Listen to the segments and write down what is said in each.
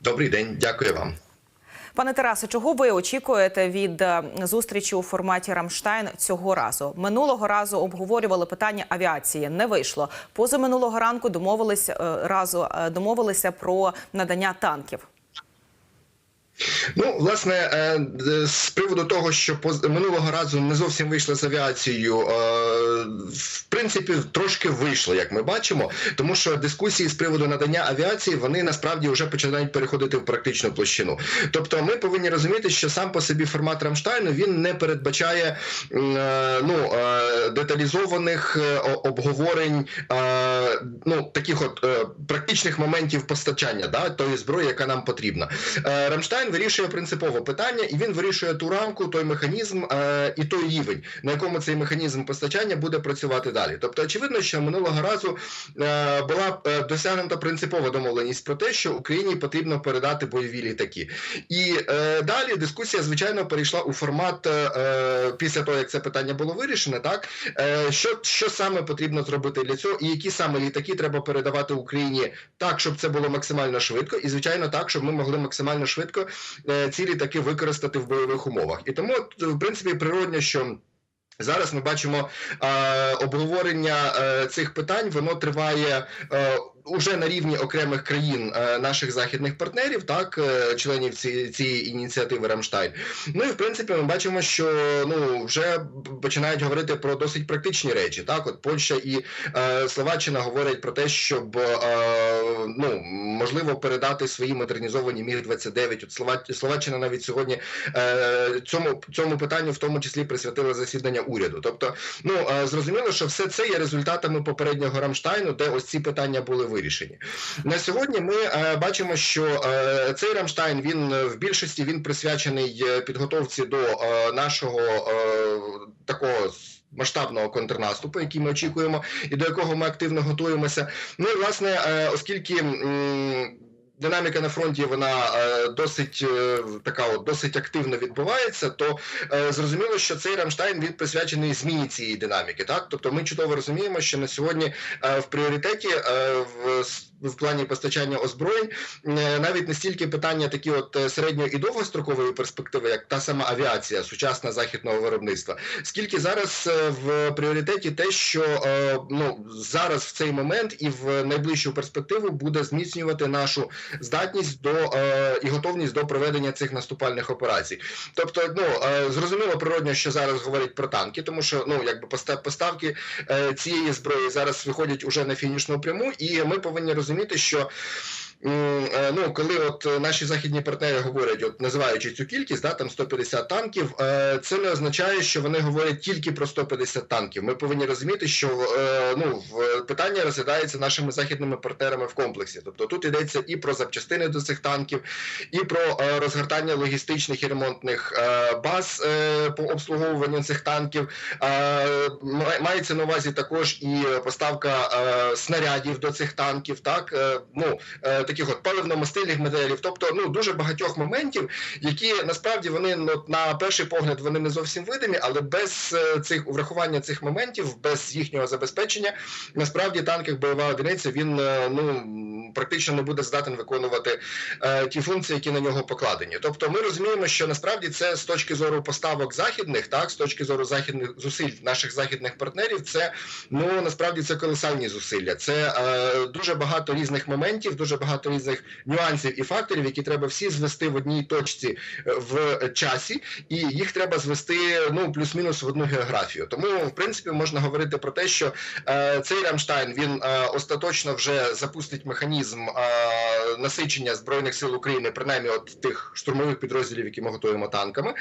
Добрий день, дякую вам. Пане Тарасе, чого ви очікуєте від е, зустрічі у форматі Рамштайн цього разу? Минулого разу обговорювали питання авіації. Не вийшло. Позаминулого ранку домовилися е, разу е, домовилися про надання танків. Ну, власне, е, е, з приводу того, що минулого разу не зовсім вийшло з авіацією, е, в принципі, трошки вийшло, як ми бачимо, тому що дискусії з приводу надання авіації вони насправді вже починають переходити в практичну площину. Тобто, ми повинні розуміти, що сам по собі формат Рамштайну він не передбачає ну, деталізованих обговорень ну, таких от е, практичних моментів постачання да, тої зброї, яка нам потрібна. Е, Рамштайн вирішує принципове питання, і він вирішує ту рамку, той механізм е, і той рівень, на якому цей механізм постачання буде працювати далі. Тобто, очевидно, що минулого разу е, була е, досягнута принципова домовленість про те, що Україні потрібно передати бойові літаки. І е, далі дискусія, звичайно, перейшла у формат е, після того, як це питання було вирішено, так е, що, що саме потрібно зробити для цього, і які саме літаки треба передавати Україні так, щоб це було максимально швидко, і звичайно, так, щоб ми могли максимально швидко е, ці літаки використати в бойових умовах. І тому, в принципі, природньо, що. Зараз ми бачимо е, обговорення е, цих питань. Воно триває е, уже на рівні окремих країн е, наших західних партнерів, так е, членів ці, цієї ініціативи Рамштайн. Ну і в принципі, ми бачимо, що ну вже починають говорити про досить практичні речі. Так, от Польща і е, Словаччина говорять про те, щоб е, ну можливо передати свої модернізовані міг 29 От. Словаччина навіть сьогодні е, цьому цьому питанню в тому числі присвятила засідання уряду. Тобто, ну е, зрозуміло, що все це є результатами попереднього Рамштайну, де ось ці питання були вирішені. На сьогодні ми е, бачимо, що цей Рамштайн він в більшості він присвячений підготовці до нашого такого. Масштабного контрнаступу, який ми очікуємо, і до якого ми активно готуємося. Ну і власне, е, оскільки динаміка на фронті вона е, досить е, така, от досить активно відбувається, то е, зрозуміло, що цей Рамштайн він присвячений зміні цієї динаміки. Так, тобто, ми чудово розуміємо, що на сьогодні в пріоритеті в, в плані постачання озброєнь навіть не стільки питання такі, от е, середньо і довгострокової перспективи, як та сама авіація, сучасна західного виробництва, скільки зараз в пріоритеті те, що ну зараз в цей момент і в найближчу перспективу буде зміцнювати нашу здатність до е, і готовність до проведення цих наступальних операцій. Тобто, ну е, зрозуміло природньо, що зараз говорять про танки, тому що ну якби поста- поставки е, цієї зброї зараз виходять уже на фінішну пряму, і ми повинні розуміти, що. Е, Ну, коли от е, наші західні партнери говорять, от називаючи цю кількість, да, там 150 танків, е, це не означає, що вони говорять тільки про 150 танків. Ми повинні розуміти, що ну, питання розглядається нашими західними партнерами в комплексі. Тобто тут йдеться і про запчастини до цих танків, і про розгортання логістичних і ремонтних баз по обслуговуванню цих танків. Мається на увазі також і поставка снарядів до цих танків, так ну таких от паливно-мастильних матеріалів, тобто ну дуже багатьох моментів, які насправді вони ну, на перший погляд вони не зовсім видимі, але без е, цих врахування цих моментів, без їхнього забезпечення, насправді танк як бойова одиниця він е, ну практично не буде здатен виконувати е, ті функції, які на нього покладені. Тобто, ми розуміємо, що насправді це з точки зору поставок західних, так з точки зору західних зусиль наших західних партнерів, це ну насправді це колосальні зусилля. Це е, дуже багато різних моментів, дуже багато різних нюансів і факторів, які треба всі звести в одній точці е, в часі, і їх треба звести ну плюс-мінус в одну географію. Тому, в принципі, можна говорити про те, що е, цей Рамштайн він е, остаточно вже запустить механізм насичення збройних сил України, принаймні от тих штурмових підрозділів, які ми готуємо танками.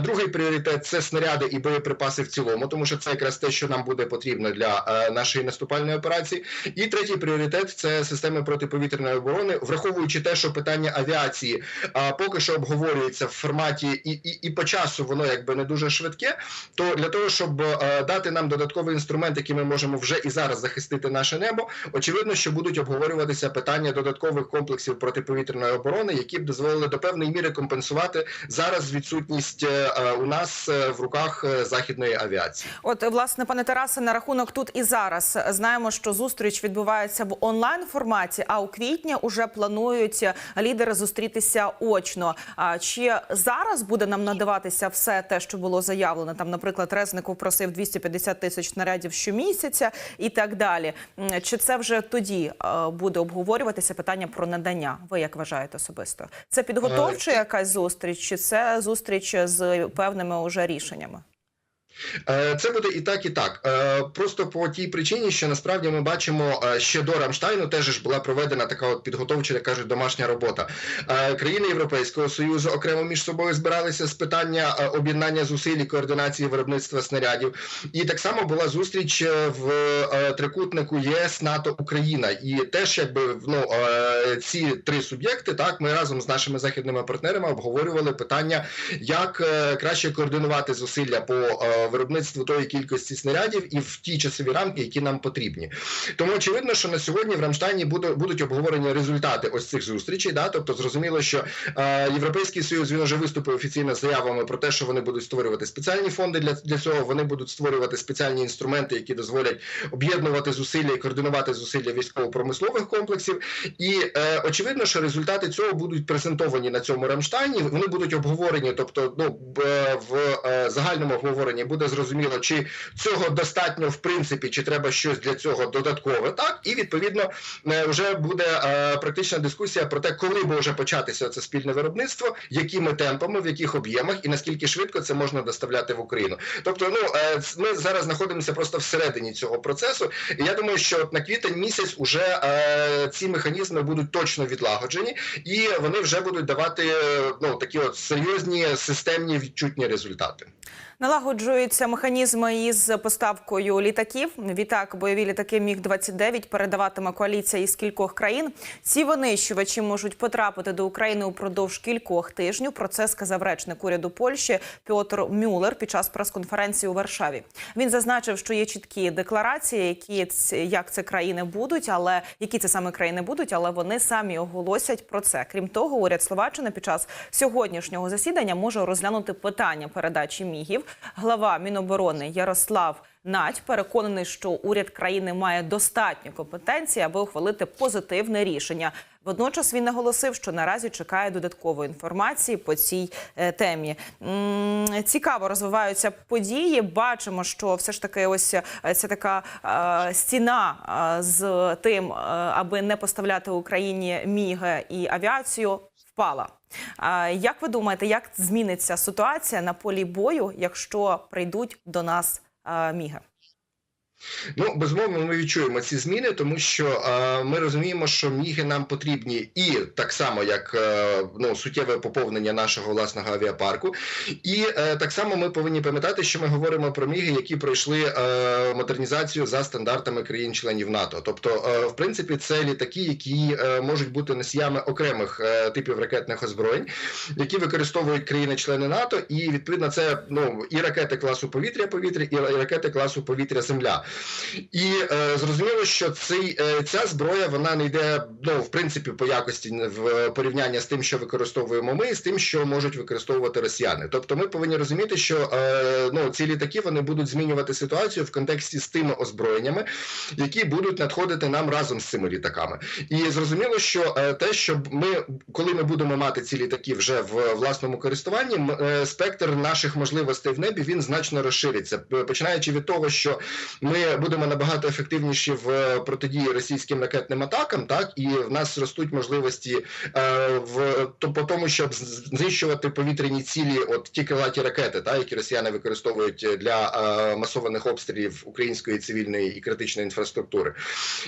Другий пріоритет це снаряди і боєприпаси в цілому, тому що це якраз те, що нам буде потрібно для нашої наступальної операції. І третій пріоритет це системи протиповітряної оборони, враховуючи те, що питання авіації а, поки що обговорюється в форматі, і, і, і по часу воно якби не дуже швидке. То для того, щоб е, дати нам додатковий інструмент, який ми можемо вже і зараз захистити наше небо, очевидно, що будуть обговорюватися питання додаткових комплексів протиповітряної оборони, які б дозволили до певної міри компенсувати зараз відсутність е, е, у нас е, в руках західної авіації. От, власне, пане Тарасе, на рахунок тут і зараз знаємо, що зустріч відбувається в онлайн форматі. А у квітні квітня уже планують лідери зустрітися очно. А чи зараз буде нам надаватися все те, що було заявлено? Там, наприклад, Резников просив 250 тисяч снарядів щомісяця і так далі. Чи це вже тоді е, буде обговорюватися питання про надання? Ви як вважаєте особисто? Це підготовча якась зустріч, чи це зустріч з певними уже рішеннями? Е, Це буде і так, і так. Е, Просто по тій причині, що насправді ми бачимо ще до Рамштайну теж ж була проведена така от підготовча, як кажуть, домашня робота. Е, Країни Європейського союзу окремо між собою збиралися з питання об'єднання зусиль і координації виробництва снарядів. І так само була зустріч в трикутнику ЄС, НАТО, Україна. І теж, якби ну ці три суб'єкти, так ми разом з нашими західними партнерами обговорювали питання, як краще координувати зусилля по виробництву тої кількості снарядів і в ті часові рамки, які нам потрібні. Тому очевидно, що на сьогодні в Рамштайні буде, будуть обговорені результати ось цих зустрічей. Да? Тобто зрозуміло, що е, Європейський Союз він вже виступив офіційно з заявами про те, що вони будуть створювати спеціальні фонди для, для цього. Вони будуть створювати спеціальні інструменти, які дозволять об'єднувати зусилля і координувати зусилля військово-промислових комплексів. І е, очевидно, що результати цього будуть презентовані на цьому Рамштайні. Вони будуть обговорені, тобто, ну е, в е, загальному обговоренні буде зрозуміло, чи цього достатньо в принципі, чи треба щось для цього додаткове. Так і відповідно е, вже буде е, практична дискусія про те, коли буде вже початися це спільне виробництво, якими темпами, в яких об'ємах і наскільки швидко це можна доставляти в Україну. Тобто, ну е, ми зараз знаходимося просто всередині цього процесу. І я думаю, що от на квітень місяць уже ці механізми будуть точно відлагоджені, і вони вже будуть давати ну такі от серйозні системні відчутні результати. Налагоджуються механізми із поставкою літаків. Відтак, бойові літаки Міг 29 передаватиме коаліція із кількох країн. Ці винищувачі можуть потрапити до України упродовж кількох тижнів. Про це сказав речник уряду Польщі Пьотр Мюллер під час прес-конференції у Варшаві. Він зазначив, що є чіткі декларації, які як це країни будуть, але які це саме країни будуть, але вони самі оголосять про це. Крім того, уряд Словаччини під час сьогоднішнього засідання може розглянути питання передачі мігів. Глава Міноборони Ярослав Надь переконаний, що уряд країни має достатньо компетенції, аби ухвалити позитивне рішення. Водночас він наголосив, що наразі чекає додаткової інформації по цій е, темі. Цікаво розвиваються події. Бачимо, що все ж таки, ось е, ця така е, стіна з тим, аби не поставляти Україні міги і авіацію, впала. Як ви думаєте, як зміниться ситуація на полі бою, якщо прийдуть до нас міги? Ну, безумовно, ми відчуємо ці зміни, тому що е, ми розуміємо, що міги нам потрібні і так само, як е, ну, суттєве поповнення нашого власного авіапарку. І е, так само ми повинні пам'ятати, що ми говоримо про міги, які пройшли е, модернізацію за стандартами країн-членів НАТО. Тобто, е, в принципі, це літаки, які е, можуть бути носіями окремих е, типів ракетних озброєнь, які використовують країни-члени НАТО, і відповідно це ну і ракети класу повітря-повітря, і ракети класу повітря-земля. І е, зрозуміло, що цей, е, ця зброя вона не йде ну, в принципі по якості в порівняння з тим, що використовуємо ми, і з тим, що можуть використовувати росіяни. Тобто, ми повинні розуміти, що е, ну, ці літаки вони будуть змінювати ситуацію в контексті з тими озброєннями, які будуть надходити нам разом з цими літаками. І зрозуміло, що е, те, що ми, коли ми будемо мати ці літаки вже в власному користуванні, е, спектр наших можливостей в небі він значно розшириться, починаючи від того, що ми будемо набагато ефективніші в е, протидії російським ракетним атакам, так і в нас ростуть можливості е, в то по тому, щоб знищувати повітряні цілі, от ті крилаті ракети, та які росіяни використовують для е, масованих обстрілів української цивільної і критичної інфраструктури.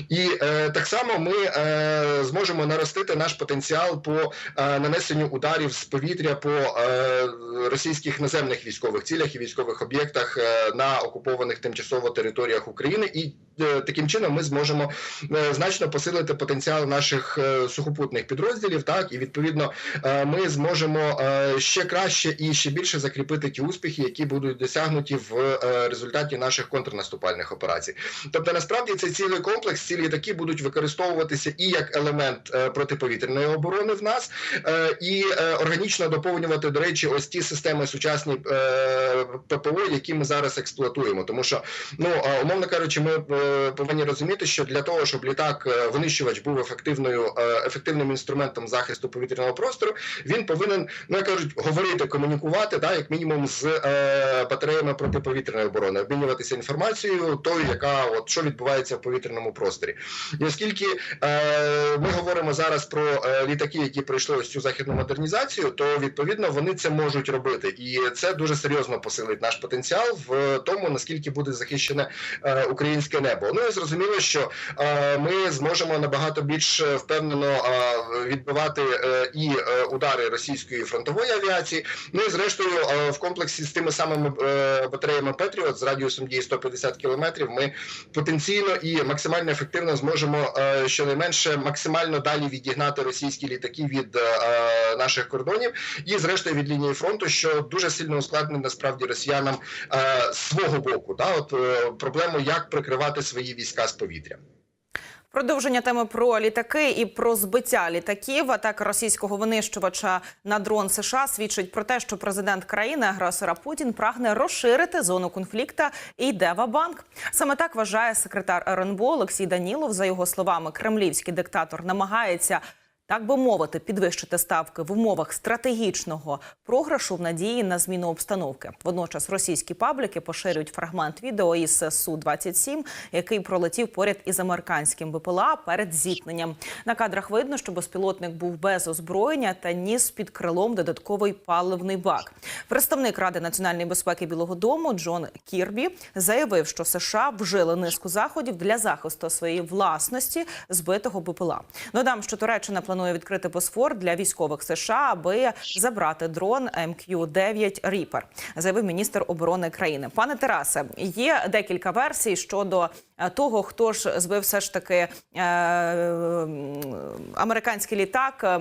І е, так само ми е, зможемо наростити наш потенціал по е, нанесенню ударів з повітря по е, російських наземних військових цілях і військових об'єктах е, на окупованих тимчасово територіях України, і таким чином ми зможемо е, значно посилити потенціал наших е, сухопутних підрозділів. Так і відповідно е, ми зможемо е, ще краще і ще більше закріпити ті успіхи, які будуть досягнуті в е, результаті наших контрнаступальних операцій. Тобто, насправді цей цілий комплекс, ці літаки будуть використовуватися і як елемент е, протиповітряної оборони в нас, е, і е, органічно доповнювати, до речі, ось ті системи сучасні е, ППО, які ми зараз експлуатуємо. Тому що, ну е, умовно кажучи, ми е, е, повинні розуміти, що для того, щоб літак е, винищувач був ефективною е, ефективним інструментом захисту повітряного простору, він повинен, ну як кажуть, говорити, комунікувати, да, як мінімум, з е, батареями протиповітряної оборони, обмінюватися інформацією, тою, яка от що відбувається в повітряному просторі. І оскільки е, ми говоримо зараз про літаки, які пройшли ось цю західну модернізацію, то відповідно вони це можуть робити, і це дуже серйозно посилить наш потенціал в тому, наскільки буде захищене українське небо. Ну і зрозуміло, що е, ми зможемо набагато більш е, впевнено е, відбивати і удари російської фронтової авіації. Ну і зрештою, в комплексі з тими самими батареями Петріот з радіусом дії 150 кілометрів, ми потенційно і максимально ефективно зможемо щонайменше максимально далі відігнати російські літаки від наших кордонів і зрештою від лінії фронту, що дуже сильно ускладнить насправді росіянам свого боку. Проблему, як прикривати свої війська з повітря. Продовження теми про літаки і про збиття літаків. Атака російського винищувача на дрон США свідчить про те, що президент країни агресора Путін прагне розширити зону конфлікта і йде в банк. Саме так вважає секретар РНБО Олексій Данілов. За його словами, кремлівський диктатор намагається. Так би мовити, підвищити ставки в умовах стратегічного програшу в надії на зміну обстановки. Водночас російські пабліки поширюють фрагмент відео із су 27 який пролетів поряд із американським БПЛА перед зіткненням. На кадрах видно, що безпілотник був без озброєння та ніс під крилом додатковий паливний бак. Представник Ради національної безпеки Білого Дому Джон Кірбі заявив, що США вжили низку заходів для захисту своєї власності збитого БПЛА. Додам, що Туреччина планує відкрити Босфор для військових США, аби забрати дрон МК-9 Ріпер, заявив міністр оборони країни. Пане Тарасе, є декілька версій щодо е, того, хто ж збив все ж таки е, американський літак.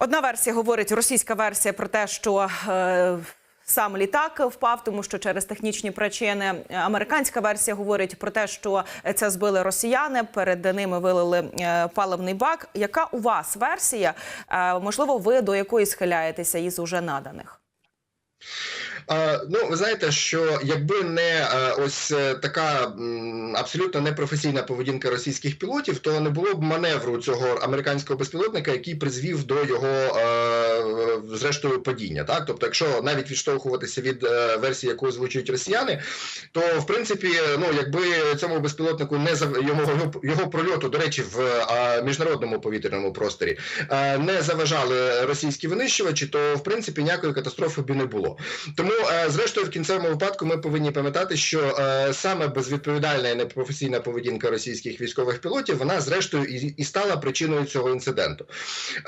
Одна версія говорить, російська версія про те, що е, сам літак впав, тому що через технічні причини. Американська версія говорить про те, що це збили росіяни. Перед ними вилили е, паливний бак. Яка у вас версія? Е, можливо, ви до якої схиляєтеся із уже наданих? Ну, ви знаєте, що якби не ось е, така абсолютно непрофесійна поведінка російських пілотів, то не було б маневру цього американського безпілотника, який призвів до його зрештою падіння. Так, тобто, якщо навіть відштовхуватися від е, версії, яку озвучують росіяни, то в принципі, ну якби цьому безпілотнику не його, його, прольоту, до речі, в е, міжнародному повітряному просторі е, не заважали російські винищувачі, то в принципі ніякої катастрофи б не було. Тому, е, зрештою, в кінцевому випадку ми повинні пам'ятати, що е, саме безвідповідальна і непрофесійна поведінка російських військових пілотів, вона зрештою і, стала причиною цього інциденту.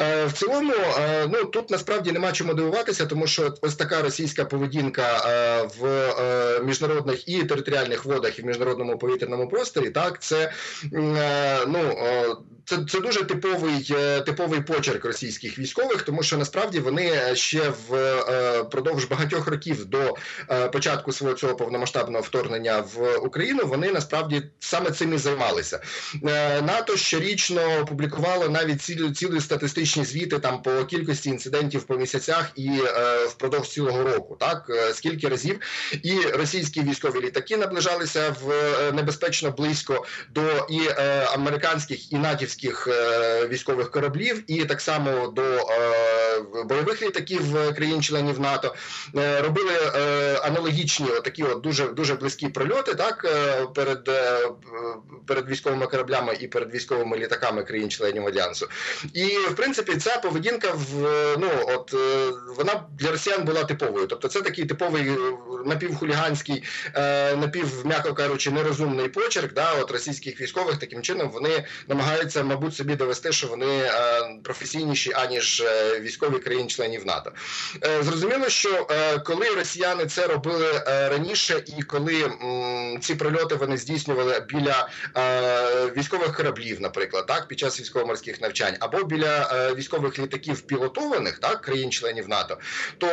Е, в цілому, е, ну тут насправді нема чому дивуватися, тому що ось така російська поведінка е, в е, міжнародних і територіальних водах, і в міжнародному повітряному просторі, так це е, ну. це, це дуже типовий типовий почерк російських військових, тому що насправді вони ще впродовж багатьох років до початку свого цього повномасштабного вторгнення в Україну вони насправді саме цим і займалися. НАТО щорічно публікувало навіть цілі цілі статистичні звіти там по кількості інцидентів по місяцях і е, впродовж цілого року. Так е, скільки разів і російські військові літаки наближалися в е, небезпечно близько до і американських і натівських військових кораблів, і так само до бойових літаків країн-членів НАТО е, робили е, аналогічні такі от дуже дуже близькі прольоти, так е, перед, перед військовими кораблями і перед військовими літаками країн-членів альянсу. І в принципі ця поведінка в ну от вона для росіян була типовою. Тобто, це такий типовий напівхуліганський, е, напів, м'яко кажучи, нерозумний почерк. Да, от російських військових таким чином вони намагаються, мабуть, собі довести, що вони професійніші аніж е, військові країн-членів НАТО. Е, зрозуміло, що е, коли росіяни це робили е, раніше, і коли ці прильоти вони здійснювали біля військових кораблів, наприклад, так під час військово-морських навчань, або біля військових літаків пілотованих, так країн-членів НАТО, то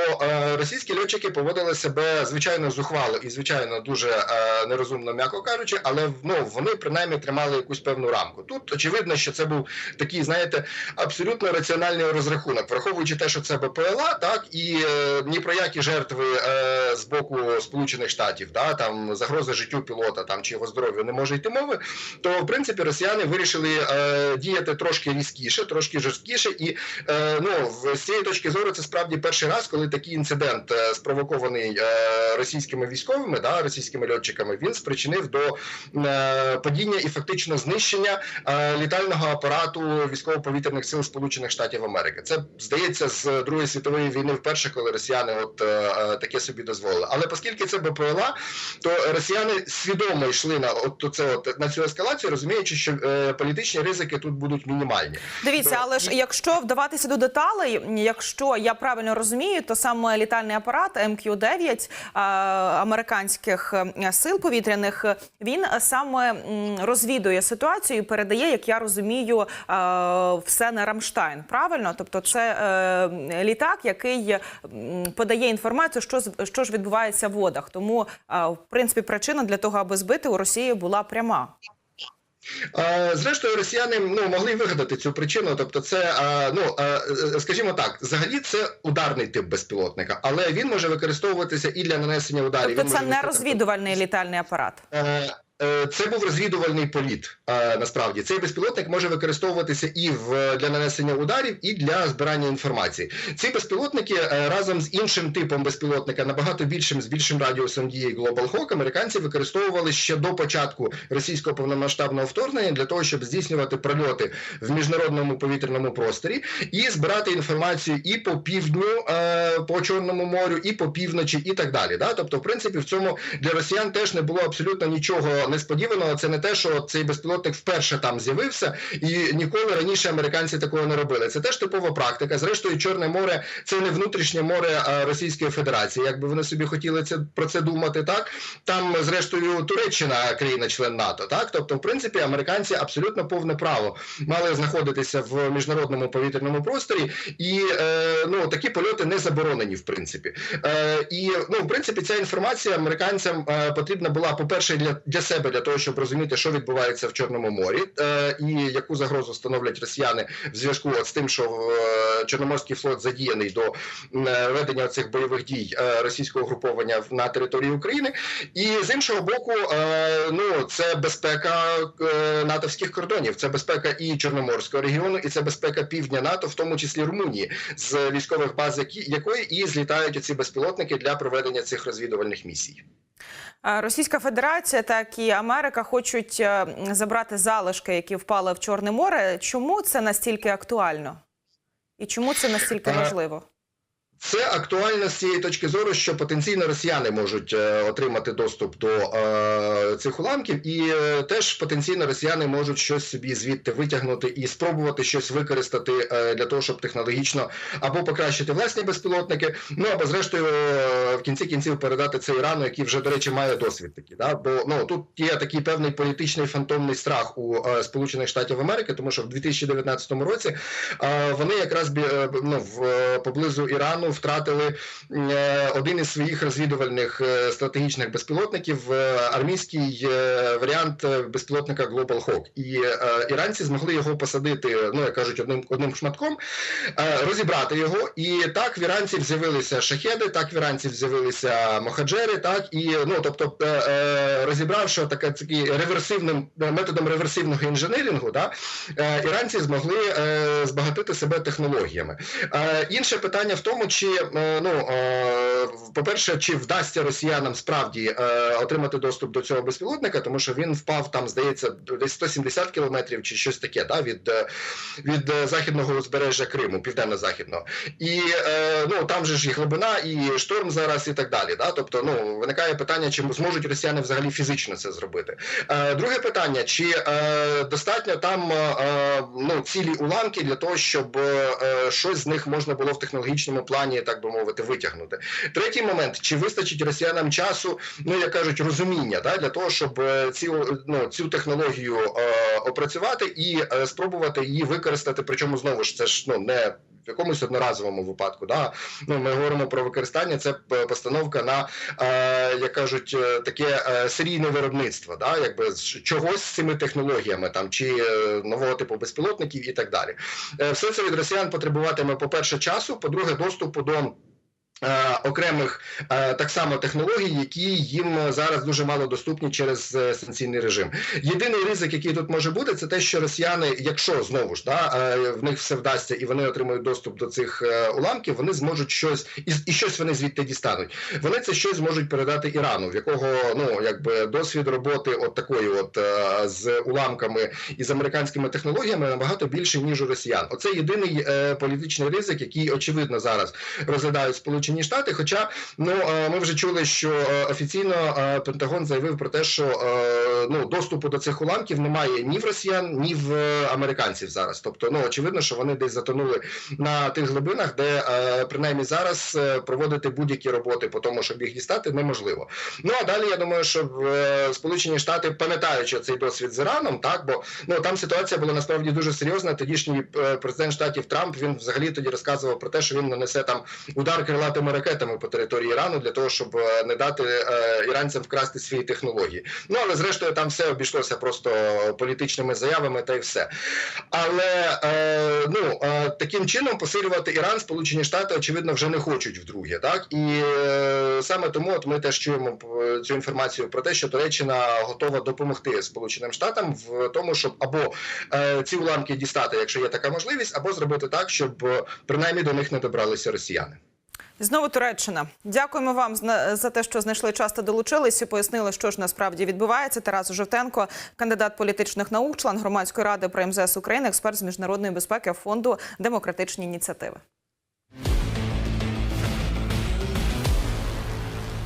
російські льотчики поводили себе звичайно зухвало і звичайно дуже нерозумно, м'яко кажучи, але ну вони принаймні тримали якусь певну рамку. Тут очевидно, що це був такий, знаєте, абсолютно раціональний розрахунок, враховуючи. Враховуючи те, що це БПЛА, так і е, ні про які жертви е, з боку Сполучених Штатів, да, там загрози життю пілота там чи його здоров'ю не може йти мови, то в принципі росіяни вирішили е, діяти трошки різкіше, трошки жорсткіше, і е, ну з цієї точки зору це справді перший раз, коли такий інцидент е, спровокований е, російськими військовими, да, російськими льотчиками, він спричинив до е, падіння і фактично знищення е, літального апарату військово-повітряних сил Сполучених Штатів Америки. Це здається з Другої світової війни вперше, коли росіяни от е, е, таке собі дозволили. Але оскільки це БПЛА, то росіяни свідомо йшли на от це от на цю ескалацію, розуміючи, що е, політичні ризики тут будуть мінімальні. Дивіться, То- але ж якщо вдаватися до деталей, якщо я правильно розумію, то саме літальний апарат МК-9 а, американських сил повітряних він саме розвідує ситуацію, і передає, як я розумію, е, все на Рамштайн. Правильно, тобто це е, літак, який подає інформацію, що що ж відбувається в водах. Тому е, в принципі причина для того, аби збити у Росії була пряма. Е, Зрештою, росіяни ну могли вигадати цю причину. Тобто, це е, ну е, е, скажімо так, взагалі це ударний тип безпілотника, але він може використовуватися і для нанесення ударів. Тобто це не розвідувальний літальний апарат. Е, Це був розвідувальний політ. е, Насправді цей безпілотник може використовуватися і в для нанесення ударів, і для збирання інформації. Ці безпілотники е, разом з іншим типом безпілотника, набагато більшим з більшим радіусом дії Global Hawk, американці використовували ще до початку російського повномасштабного вторгнення для того, щоб здійснювати прольоти в міжнародному повітряному просторі і збирати інформацію і по півдню, по Чорному морю, і по півночі, і так далі. Тобто, в принципі, в цьому для росіян теж не було абсолютно нічого несподіваного. Це не те, що цей безпілотник вперше там з'явився, і ніколи раніше американці такого не робили. Це теж типова практика. Зрештою, Чорне море це не внутрішнє море Російської Федерації. Якби вони собі хотіли це про це думати, так там, зрештою, Туреччина країна-член НАТО. Так, тобто, в принципі, американці абсолютно повне право мали знаходитися в міжнародному повітряному просторі, і е, ну такі польоти не заборонені, в принципі. Е, і ну, в принципі, ця інформація американцям е, потрібна була, по-перше, для, для себе, для того, щоб розуміти, що відбувається в Чорному морі, е, і яку загрозу становлять росіяни в зв'язку з тим, що е, Чорноморський флот задіяний до е, ведення цих бойових дій російського груповання на території України. І з іншого боку, ну це безпека натовських кордонів, це безпека і Чорноморського регіону, і це безпека півдня НАТО, в тому числі Румунії, з військових баз, якої і злітають ці безпілотники для проведення цих розвідувальних місій. Російська Федерація, так і Америка хочуть е, забрати залишки, які впали в Чорне море. Чому це настільки актуально? І чому це настільки Е, важливо? Це актуально з цієї точки зору, що потенційно росіяни можуть е, отримати доступ до е, цих уламків, і е, теж потенційно росіяни можуть щось собі звідти витягнути і спробувати щось використати е, для того, щоб технологічно або покращити власні безпілотники, ну або зрештою е, в кінці кінців передати це Ірану, який вже до речі має досвід такий. Да? Бо ну тут є такий певний політичний фантомний страх у е, Сполучених Штатів Америки, тому що в 2019 році вони якраз ну, в, поблизу Ірану втратили е, один із своїх розвідувальних е, стратегічних безпілотників, е, армійський варіант безпілотника Global Hawk. І іранці змогли його посадити, ну як кажуть, одним одним шматком, розібрати його. І так в іранців з'явилися шахеди, так в іранців з'явилися мохаджери, так і ну тобто, розібравши таке такий реверсивним методом реверсивного інженерінгу, да, іранці змогли збагатити себе технологіями. Інше питання в тому, е, ну е, по-перше, чи вдасться росіянам справді е, отримати доступ до цього безпілотника, тому що він впав там, здається, десь 170 кілометрів чи щось таке, да, від, е, від західного узбережжя Криму, південно-західного. І ну там же ж і глибина, і шторм зараз, і так далі. Да? Тобто, ну виникає питання, чи зможуть росіяни взагалі фізично це зробити. Друге питання: чи достатньо там ну, цілі уламки для того, щоб щось з них можна було в технологічному плані, так би мовити, витягнути? Третій момент: чи вистачить росіянам часу, ну як кажуть, розуміння да, для того, щоб е, ці, ну, цю технологію е, опрацювати і е, спробувати її використати? Причому знову ж це ж ну не в якомусь одноразовому випадку. Да? Ну, ми говоримо про використання, це постановка на, е, як кажуть, е, таке е, серійне виробництво, да? якби чогось з цими технологіями, там, чи е, нового типу безпілотників і так далі. Е, Все це від росіян потребуватиме, по-перше, часу, по-друге, доступу до. Е, Окремих е, так само технологій, які їм зараз дуже мало доступні через е, санкційний режим. Єдиний ризик, який тут може бути, це те, що росіяни, якщо знову ж да, в них все вдасться і вони отримують доступ до цих уламків, вони зможуть щось і, щось вони звідти дістануть. Вони це щось зможуть передати Ірану, в якого ну якби досвід роботи от такої, от з уламками і з американськими технологіями набагато більше ніж у росіян. Оце єдиний політичний ризик, який очевидно зараз розглядають Сполучені Штати. Хоча ну е, ми вже чули, що е, офіційно е, Пентагон заявив про те, що ну доступу до цих уламків немає ні в росіян, ні в американців зараз. Тобто, ну очевидно, що вони десь затонули на тих глибинах, де принаймні зараз проводити будь-які роботи по тому, щоб їх дістати, неможливо. Ну а далі я думаю, що Сполучені Штати, пам'ятаючи цей досвід з Іраном, так бо ну там ситуація була насправді дуже серйозна. Тодішній президент штатів Трамп він взагалі тоді розказував про те, що він нанесе там удар крилатими ракетами по території Ірану для того, щоб е, не дати е, іранцям вкрасти свої технології. Ну але зрештою там все обійшлося просто політичними заявами та й все. Але е, ну таким чином посилювати Іран, Сполучені Штати очевидно вже не хочуть вдруге. Так і саме тому от ми теж чуємо цю інформацію про те, що Туреччина готова допомогти Сполученим Штатам в тому, щоб або ці уламки дістати, якщо є така можливість, або зробити так, щоб принаймні до них не добралися росіяни. Знову Туреччина. Дякуємо вам за те, що знайшли час та долучились і пояснили, що ж насправді відбувається. Тарас Жовтенко, кандидат політичних наук, член громадської ради при МЗС України, експерт з міжнародної безпеки фонду демократичні ініціативи.